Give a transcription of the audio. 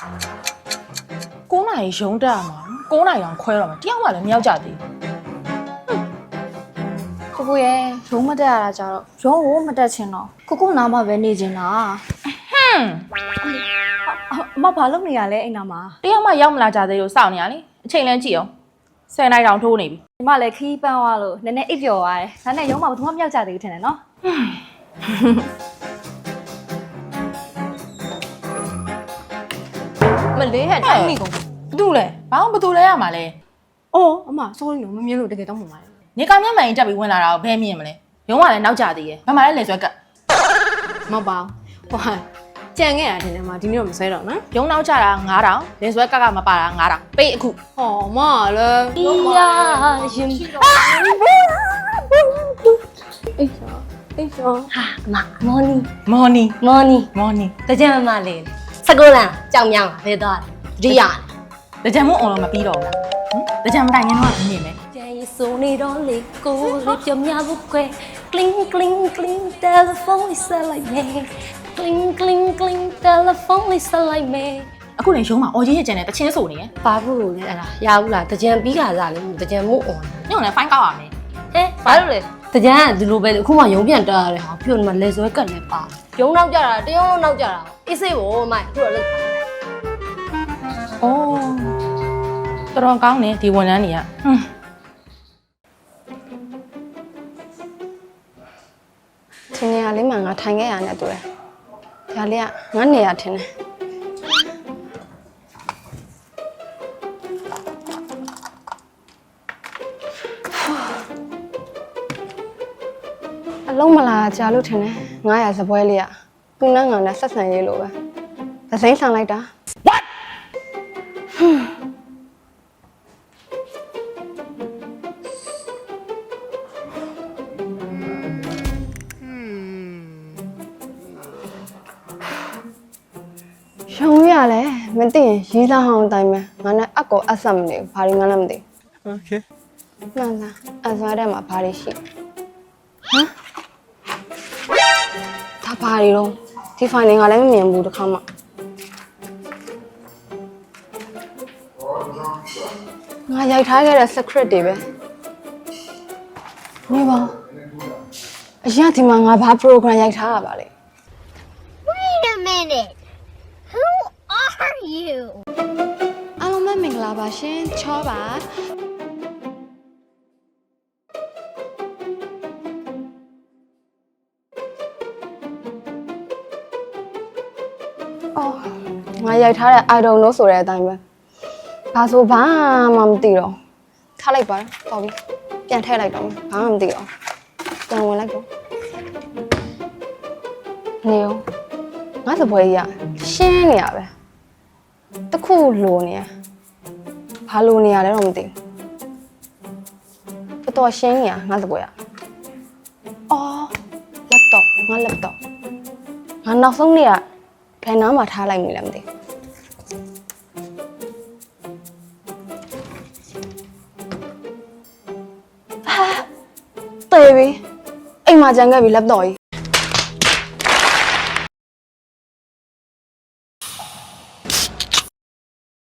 9နာရီရုံးတက်ရမှာ9နာရီအောင်ခွဲတော့မှာတယောက်မှလည်းမရောက်ကြသေးကိုကိုရဲ့ရုံးမတက်ရတာကြတော့ရုံးကိုမတက်ချင်တော့ကိုကိုနားမှာပဲနေချင်တာဟွန်းအမဘာလုပ်နေရလဲအိမ်နာမှာတယောက်မှရောက်မလာကြသေးလို့စောင့်နေရလေအချိန်လည်းကြည့်အောင်10နိုင်တောင်ထိုးနေပြီဒီမလည်းခီးပန်းသွားလို့နည်းနည်းအိပ်ပျော်သွားတယ်ဒါနဲ့ရုံးမှာဘယ်သူမှမရောက်ကြသေးဘူးထင်တယ်နော် လေးဟဲ့တိုင်းမိကုန်ဘာလို့လဲဘာမှမတူလဲရမှာလဲအော်အမ sorry နော်မမြင်လို့တကယ်တော့မှမပါတယ်နေကမျက်မှန်ကြီးတက်ပြီးဝင်လာတာကိုဘယ်မြင်မလဲရုံးကလည်းနောက်ကြသေးရဲ့ဘယ်မှာလဲလေဆွဲကပ်မပါဘူးဟိုဟာကြံခဲ့တာတင်တယ်မဒီနေ့တော့မဆွဲတော့နော်ရုံးနောက်ကြတာ9000လေဆွဲကပ်ကမပါတာ9000ပေးအခုဟောမလည်းဒီယာရင်အိတ်ချောအိတ်ချောဟာအမမော်နီမော်နီမော်နီမော်နီတကြံမမလေး စကုလန်ကြောင်မြောင်းဘယ်သွားလဲတတိယတကြံမို့အောင်လို့မပြီးတော့ဘူးလားဟမ်တကြံမတိုင်ခင်တော့မြင်မယ်ကျန်ရဆိုနေတော့လေကိုလေးပြမြဖို့ကွယ် cling cling cling telephone is like me cling cling cling telephone is like me အခုလည်းရုံးမှာအော်ကြီးရကျန်တဲ့တချင်းဆိုနေရယ်ဘာဖို့လို့လဲအဲ့ဒါရဘူးလားတကြံပြီးခါစားလေတကြံမို့ on ညောင်လည်းဖိုင်းကောက်ရမယ်ဟဲ့ဘာလို့လဲ တကြံကဒီလိုပဲလေအခုမှရုံပြန်တက်ရတယ်ဟာပြုတ်နေမှာလေဆွဲကတ်လည်းပါရုံနောက်ကြတာတရုံလုံးနောက်ကြတာအေးစေးဘောမိုက်သူ့တော့လက်။အော်တော်တော်ကောင်းနေဒီဝန်ထမ်းတွေကဟွန်းထင်းနေရလေးမှငါထိုင်ခဲ့ရတဲ့တူတယ်ဒါလေးကငါနေရထင်းတယ် အလုံးမလာကြာလို့ထင်တယ်900စပွဲလေးอ่ะသူနဲ့ငါနဲ့ဆက်ဆံရေးလို့ပဲသစိမ့်ဆန်လိုက်တာ What ရှောင်းရလဲမသိရင်ရေးစားဟောင်းအတိုင်းပဲငါနဲ့အကောအဆက်မနေဘူးဘာလို့ငါလည်းမသိဘူး Okay မှန်လားအစားထဲမှာဘာတွေရှိဟမ် ဘာတွေတော့ဒီဖိုင်တွေငါလည်းမမြင်ဘူးတစ်ခါမှငါရိုက်ထားခဲ့တဲ့ secret တွေပဲနေပါအရင်ကဒီမှာငါဘာ program ရိုက်ထားရပါလဲ Wait a minute. Who are you? အားလုံးပဲမင်္ဂလာပါရှင်ချောပါ အော်ငါရိုက်ထားတဲ့ I don't know ဆိုတဲ့အတိုင်းပဲဘာဆိုဘာမှမသိတော့ထားလိုက်ပါတော့ပြီပြန်ထည့်လိုက်တော့မယ်ဘာမှမသိတော့ပြန်ဝင်လိုက်တော့နေရောငါစပွဲကြီးကရှင်းနေရပဲတခုလိုနေရဘာလိုနေရလဲတော့မသိဘူးတော်တော်ရှင်းနေရငါစပွဲရအော် laptop ငါ laptop ငါနောက်ဆုံးနေ့က ဘယ်နားမှာထားလိုက်မိလဲမသိဘူးဟာတေးပြီအိမ်မှာကြံခဲ့ပြီ laptop ကြီး